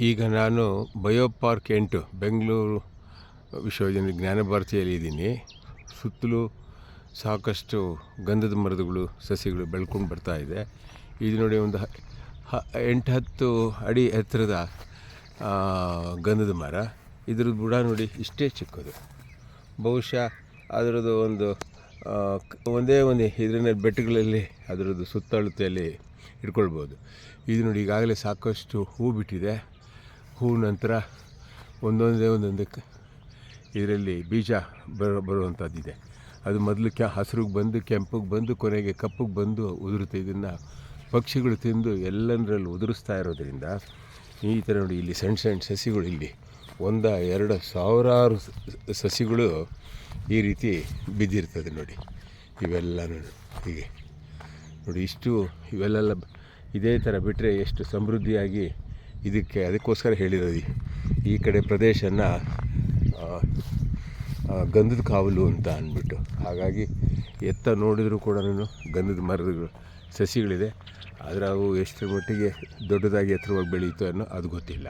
ಈಗ ನಾನು bio park ಎಂಟು, ಬೆಂಗಳೂರು ವಿಶ್ವವಿದ್ಯಾನಿಲಯ ಜ್ಞಾನ ಭಾರತಿಯಲ್ಲಿ ಇದ್ದೀನಿ ಸುತ್ತಲೂ ಸಾಕಷ್ಟು ಗಂಧದ ಮರಗಳು ಸಸಿಗಳು ಬೆಳ್ಕೊಂಡು ಬರ್ತಾ ಇದೆ. ಇದು ನೋಡಿ ಒಂದು ಎಂಟು ಹತ್ತು ಅಡಿ ಎತ್ತರದ ಗಂಧದ ಮರ. ಇದ್ರದ್ದು ಬುಡ ನೋಡಿ ಇಷ್ಟೇ ಚಿಕ್ಕದು. ಬಹುಶಃ ಅದರದ್ದು ಒಂದು ಒಂದೇ ಒಂದು ಇದರಿಂದ ಬೆಟ್ಟಗಳಲ್ಲಿ ಅದರದ್ದು ಸುತ್ತಳತೆಯಲ್ಲಿ ಇಟ್ಕೊಳ್ಬೋದು. ಇದು ನೋಡಿ ಈಗಾಗಲೇ ಸಾಕಷ್ಟು ಹೂ ಬಿಟ್ಟಿದೆ. ಹೂ ನಂತರ ಒಂದೊಂದೇ ಒಂದೊಂದಕ್ಕೆ ಇದರಲ್ಲಿ ಬೀಜ ಬರೋ ಬರುವಂಥದ್ದಿದೆ. ಅದು ಮೊದಲು ಕ್ಯಾ ಹಸಿರಿಗೆ ಬಂದು, ಕೆಂಪಿಗೆ ಬಂದು, ಕೊನೆಗೆ ಕಪ್ಪಗೆ ಬಂದು ಉದುರುತ್ತೆ. ಇದನ್ನು ಪಕ್ಷಿಗಳು ತಿಂದು ಎಲ್ಲಂದ್ರಲ್ಲಿ ಉದುರಿಸ್ತಾ ಇರೋದ್ರಿಂದ ಈ ಥರ ನೋಡಿ ಇಲ್ಲಿ ಸಣ್ಣ ಸಣ್ಣ ಸಸಿಗಳು ಇಲ್ಲಿ ಒಂದ, ಎರಡು ಸಾವಿರಾರು ಸಸಿಗಳು ಈ ರೀತಿ ಬಿದ್ದಿರ್ತದೆ ನೋಡಿ. ಇವೆಲ್ಲನೂ ಹೀಗೆ. ನೋಡಿ ಇಷ್ಟು ಇವೆಲ್ಲ ಇದೇ ಥರ ಬಿಟ್ಟರೆ ಎಷ್ಟು ಸಮೃದ್ಧಿಯಾಗಿ ಇದಕ್ಕೆ ಅದಕ್ಕೋಸ್ಕರ ಹೇಳಿರೋದು ಈ- ಕಡೆ ಪ್ರದೇಶನ ಗಂಧದ ಕಾವಲು ಅಂತ ಅಂದ್ಬಿಟ್ಟು. ಹಾಗಾಗಿ ಎತ್ತ ನೋಡಿದರೂ ಕೂಡ ಗಂಧದ ಮರದ ಸಸಿಗಳಿದೆ. ಆದರೆ ಅವು ಎಷ್ಟರ ಮಟ್ಟಿಗೆ ದೊಡ್ಡದಾಗಿ ಎತ್ತರವಾಗಿ ಬೆಳೆಯುತ್ತೋ ಅನ್ನೋ ಅದು ಗೊತ್ತಿಲ್ಲ.